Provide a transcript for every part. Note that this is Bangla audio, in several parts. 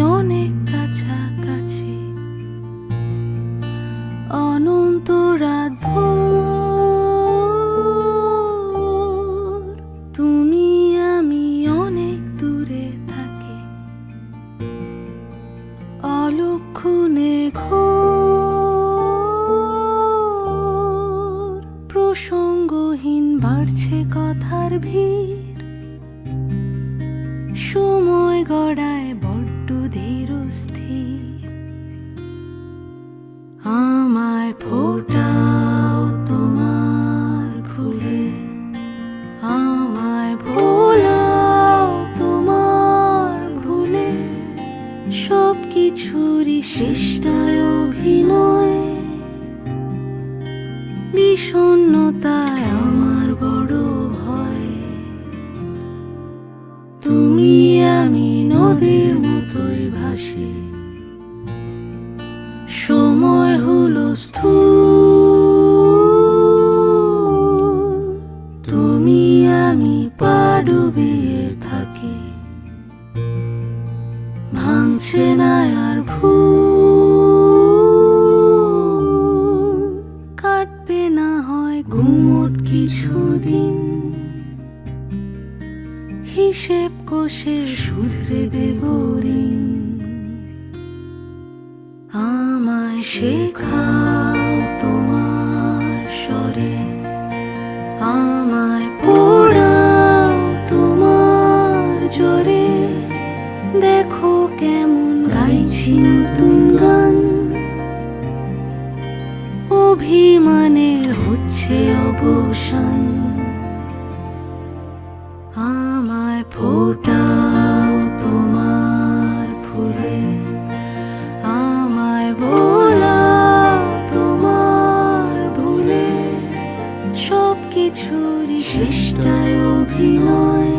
অনেক কাছাকাছি। অনন্ত তুমি আমি অনেক দূরে থাকি। অলক্ষণে ঘোর, প্রসঙ্গহীন বাড়ছে কথার ভিড়। সময় গড়া ধীর স্থির আমায় ফোটাও তোমার ভুলে আমায় ভোলাও তোমার ভুলে। সব কিছুরই শেষটায় অভিনয়, বিষণ্ণতায় আমার বড় ভয়। তুমি আমি নদীর মতোই ভাসি সময় হলো তুমি আমি পা ডুবিয়ে থাকি। ভাঙছে না আর ভুল। কাটবে না হয় গুমট কিছুদিন। হিসেব কষে শুধরে দেব ঋণ। আমায় শেখাও তোমার স্বরে। আমায় পড়াও তোমার জোরে দেখো কেমন গাইছি নতুন গান। অভিমানের হচ্ছে অবসান। আমায় ফোটাও অভিনয়।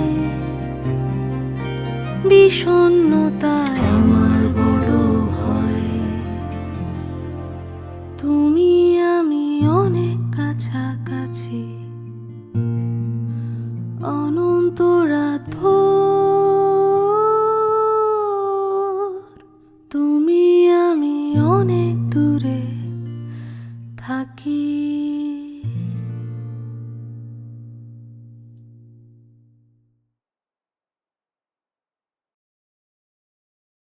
বিষণ্ণতায় আমার বড় ভয়। তুমি আমি অনেক কাছাকাছি। অনন্ত রাত তুমি আমি অনেক দূরে থাকি।